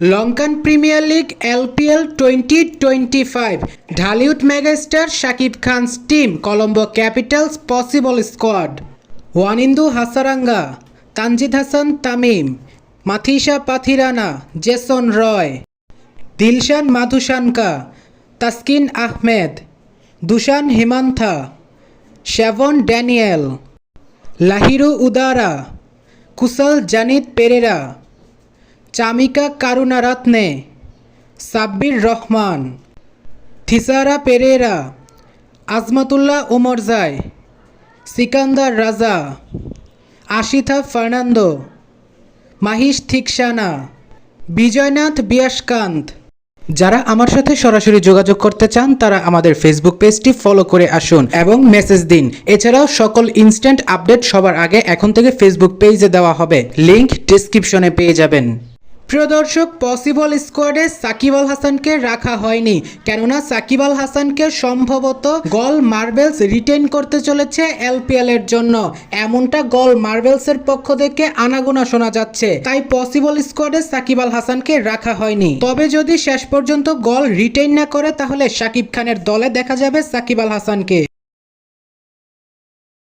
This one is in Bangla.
Lankan premier league LPL twenty twenty five, Dhallywood megastar Shakib Khan's team Colombo capitals possible squad Wanindu Hasaranga, Tanzid Hasan Tamim, Matheesha Pathirana, Jason Roy, Dilshan Madushanka, Taskin Ahmed, Dushan Hemantha Shevon Daniel, Lahiru Udara, Kusal Janith Perera Chamika Karunaratne, Sabbir Rahman, Thisara Perera, Azmatullah Omarzai Sikandar Raza, Ashitha Fernando, Maheesh Theekshana Vijayanath Viyaskanth. যারা আমার সাথে সরাসরি যোগাযোগ করতে চান, তারা আমাদের ফেসবুক পেজটি ফলো করে আসুন এবং মেসেজ দিন। এছাড়াও সকল ইনস্ট্যান্ট আপডেট সবার আগে এখন থেকে ফেসবুক পেজে দেওয়া হবে। লিংক ডিসক্রিপশনে পেয়ে যাবেন। প্রিয় দর্শক পসিবল স্কোয়াডে সাকিব আল হাসানকে রাখা হয়নি। কেননা সাকিব আল হাসানকে সম্ভবত গল মার্বেলস রিটেন করতে চলেছে এলপিএল এর জন্য। এমনটা গল মার্বেলস এর পক্ষ থেকে আনাগোনা শোনা যাচ্ছে। তাই পসিবল স্কোয়াডে সাকিব আল হাসানকে রাখা হয়নি। তবে যদি শেষ পর্যন্ত গল রিটেন না করে, তাহলে সাকিব খানের দলে দেখা যাবে সাকিব আল হাসানকে।